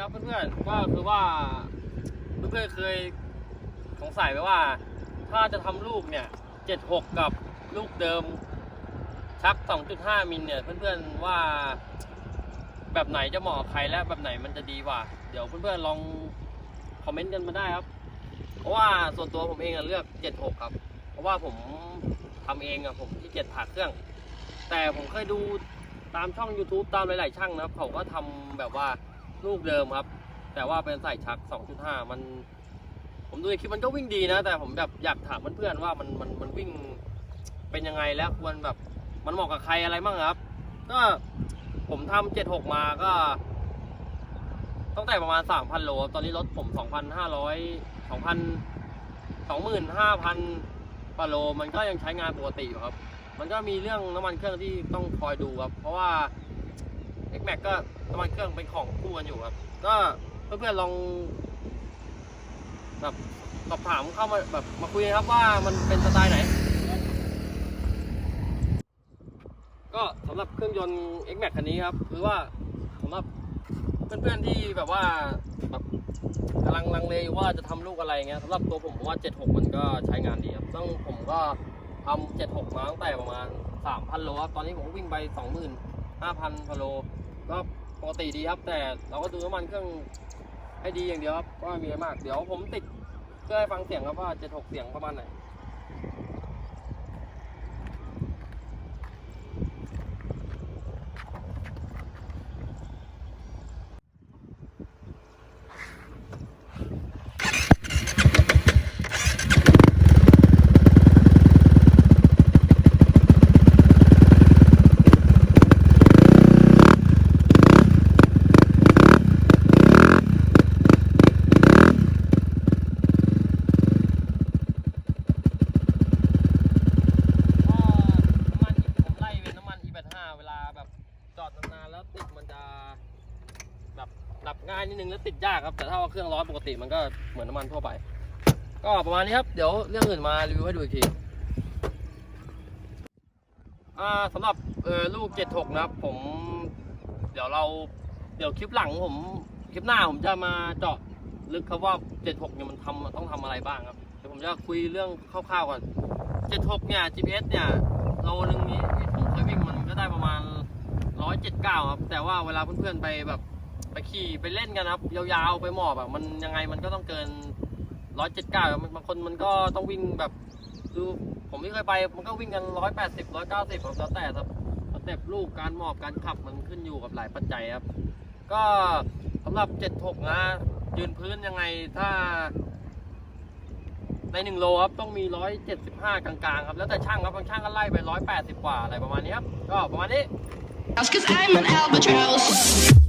ครับเพื่อนๆก็คือว่าเพื่อนๆเคยสงสัยไหมว่า ถ้าจะทำลูกเนี่ย76กับลูกเดิมชัก 2.5 มิลเนี่ยเพื่อนๆว่าแบบไหนจะเหมาะใครและแบบไหนมันจะดีกว่า เดี๋ยวเพื่อนๆลองคอมเมนต์กันมาได้ครับ เพราะว่าส่วนตัวผมเองอะเลือก 76 ครับ เพราะว่าผมทำเองอะผมที่เกียจผ่าเครื่อง แต่ผมเคยดูตามช่อง YouTube ตามหลายๆช่างนะครับ เขาก็ทำแบบว่า ลูกเดิมครับ แต่ว่าเป็นใส่ชัก 2.5 มัน ผมดูในคลิปมันก็วิ่งดีนะ แต่ผมแบบอยากถามเพื่อนๆว่ามันมันมันวิ่งเป็นยังไงแล้วควรแบบมันเหมาะกับใครอะไรบ้างครับ ก็ผมทำ76 มาก็ตั้งแต่ประมาณ 3,000 โลตอนนี้รถผม 2,500 2,000 25,000กว่าโล มันก็ยังใช้งานปกติอยู่ครับ มันก็มีเรื่องน้ำมันเครื่องที่ต้องคอยดูครับ เพราะว่า X Max ก็น้ำมันเครื่องเป็นของคู่กันอยู่ครับ ก็เพื่อนๆลองแบบสอบถามเข้ามาแบบมาคุยครับว่ามันเป็นสไตล์ไหน ก็สำหรับเครื่องยนต์ X Max คันนี้ครับคือว่าสำหรับเพื่อนๆที่แบบว่าแบบกำลังลังเลว่าจะทำลูกอะไรเงี้ยสำหรับตัวผมผมว่า 76 มันก็ใช้งานดีครับต้องผมก็ทำ76 มาตั้งแต่ประมาณ 3,000 โลครับตอนนี้ผมวิ่งไป 25,000กว่าโล ก็ปกติดีครับ แต่เราก็ดูน้ำมันเครื่องให้ดีอย่างเดียวครับก็ไม่มีอะไรมาก เดี๋ยวผมติดเพื่อให้ฟังเสียงครับว่าจะถกเสียงประมาณไหน ก็น้ำมันผมไล่เป็นน้ำมัน E85 เวลาแบบจอดนานๆแล้วติดมันจะแบบดับ ง่ายนิดนึงแล้วติดยากครับ แต่ถ้าว่าเครื่องร้อนปกติมันก็เหมือนน้ำมันทั่วไป ก็ประมาณนี้ครับ เดี๋ยวเรื่องอื่นมารีวิวให้ดูอีกทีสำหรับเออลูก 76 นะครับ ผม เดี๋ยวเราเดี๋ยวคลิปหลังผมคลิปหน้าผมจะมาเจาะลึกครับว่า 76 เนี่ยมันทำต้องทำอะไรบ้างครับเดี๋ยวผมจะคุยเรื่องคร่าวๆก่อน 76 เนี่ย GPS เนี่ยโลนึงนี้ที่ผมเคยวิ่งมันก็ได้ประมาณ 179 ครับ แต่ว่าเวลาเพื่อนๆไปแบบ ไปขี่ไปเล่นกันครับ ยาวๆไปหมอบอะมันยังไงมันก็ต้องเกิน179ครับบางคนมันก็ต้องวิ่งแบบคือผมที่เคยไปมันก็วิ่งกัน180 190ครับแล้วแต่สเต็ปลูกการหมอบการขับมันขึ้นอยู่กับหลายปัจจัยครับ ก็สำหรับ76นะ ยืนพื้นยังไงถ้า ใน1โลครับต้องมี175กลางๆครับ แล้วแต่ช่างครับบางช่างก็ไล่ไป180กว่าอะไรประมาณนี้ครับ ก็ประมาณนี้ Cause I'm an albatross.